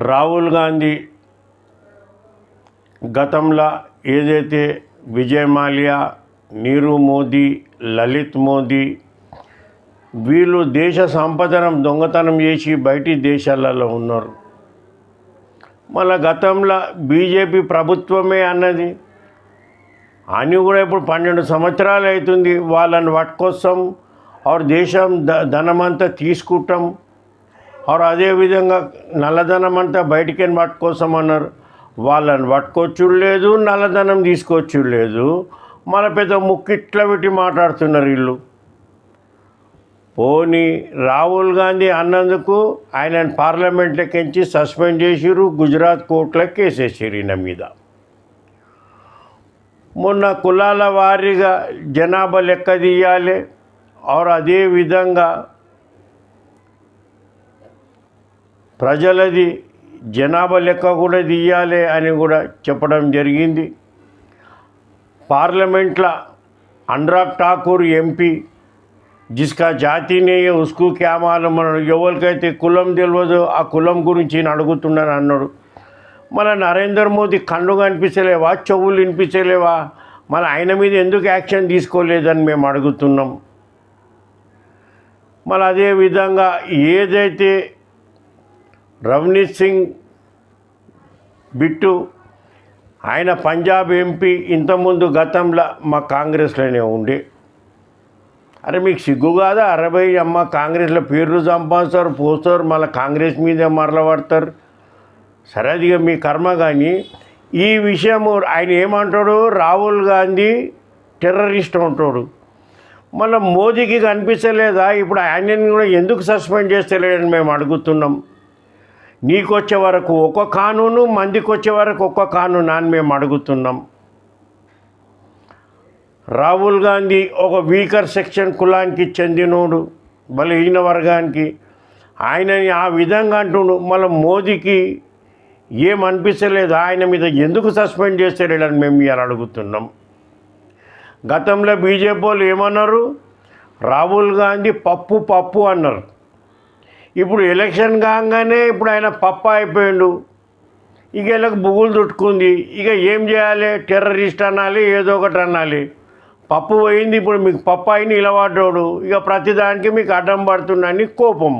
రాహుల్ గాంధీ గతంలో ఏదైతే విజయ్ మాల్యా నీరు మోదీ లలిత్ మోదీ వీళ్ళు దేశ సంపదనం దొంగతనం చేసి బయటి దేశాలలో ఉన్నారు. మళ్ళా గతంలో బీజేపీ ప్రభుత్వమే అన్నది. అని కూడా ఇప్పుడు పన్నెండు సంవత్సరాలు అవుతుంది. వాళ్ళని పట్టుకొస్తాం ఆరు దేశం ద ధనమంతా తీసుకుంటాం. ఆరు అదేవిధంగా నల్లధనం అంతా బయటికి పట్టుకోసం అన్నారు వాళ్ళని పట్టుకొచ్చుడు లేదు నల్లధనం తీసుకొచ్చుడు లేదు మన పెద్ద ముక్కిట్ల పెట్టి మాట్లాడుతున్నారు వీళ్ళు. పోనీ రాహుల్ గాంధీ అన్నందుకు ఆయనను పార్లమెంట్లోకి ఎంచి సస్పెండ్ చేసిరు గుజరాత్ కోర్టులో కేసేసారు ఈయన మీద. మొన్న కులాల వారీగా జనాభా లెక్క తీయాలి. ఆరు విధంగా ప్రజలది జనాభా లెక్క కూడా తీయాలి అని కూడా చెప్పడం జరిగింది. పార్లమెంట్లో అనురాగ్ ఠాకూర్ ఎంపీ జిస్కా జాతీనే ఉస్కు క్యా మాలూమ్ ఎవరికైతే కులం తెలియదు ఆ కులం గురించి నేను అడుగుతున్నాను అన్నాడు. మన నరేంద్ర మోదీ కళ్ళు కనిపించలేవా చెవులు వినిపించలేవా మన ఆయన మీద ఎందుకు యాక్షన్ తీసుకోలేదని మేము అడుగుతున్నాం. మళ్ళీ అదే విధంగా ఏదైతే రవనీత్ సింగ్ బిట్టు ఆయన పంజాబ్ ఎంపీ ఇంతకుముందు గతంలో మా కాంగ్రెస్లోనే ఉండే. అరే మీకు సిగ్గు కాదా? అరవై అమ్మ కాంగ్రెస్లో పేర్లు సంపాదిస్తారు పోస్తారు మళ్ళీ కాంగ్రెస్ మీదే మరలబడతారు. సరే అది మీ కర్మ కానీ ఈ విషయము ఆయన ఏమంటాడు? రాహుల్ గాంధీ టెర్రరిస్ట్ అంటాడు. మళ్ళీ మోదీకి కనిపించలేదా ఇప్పుడు ఆయనని కూడా ఎందుకు సస్పెండ్ చేస్తలేడని మేము అడుగుతున్నాం. నీకొచ్చే వరకు ఒక కానూను మందికొచ్చే వరకు ఒక్క కానూను అని మేము అడుగుతున్నాం. రాహుల్ గాంధీ ఒక వీకర్ సెక్షన్ కులానికి చెందినోడు బలహీన వర్గానికి. ఆయనని ఆ విధంగా అంటుండు మళ్ళీ మోదీకి ఏం అనిపించలేదు ఆయన మీద ఎందుకు సస్పెండ్ చేస్తాడని మేము ఇవాళ అడుగుతున్నాం. గతంలో బీజేపీ వాళ్ళు ఏమన్నారు? రాహుల్ గాంధీ పప్పు పప్పు అన్నారు. ఇప్పుడు ఎలక్షన్ కాగానే ఇప్పుడు ఆయన పప్ప అయిపోయిండు. ఇక వీళ్ళకి బుగులు చుట్టుకుంది ఇక ఏం చేయాలి? టెర్రరిస్ట్ అనాలి ఏదో ఒకటి అనాలి. పప్పు పోయింది ఇప్పుడు మీకు పప్పు అయిన ఇలవాటోడు. ఇక ప్రతిదానికి మీకు అడ్డం పడుతుందని కోపం.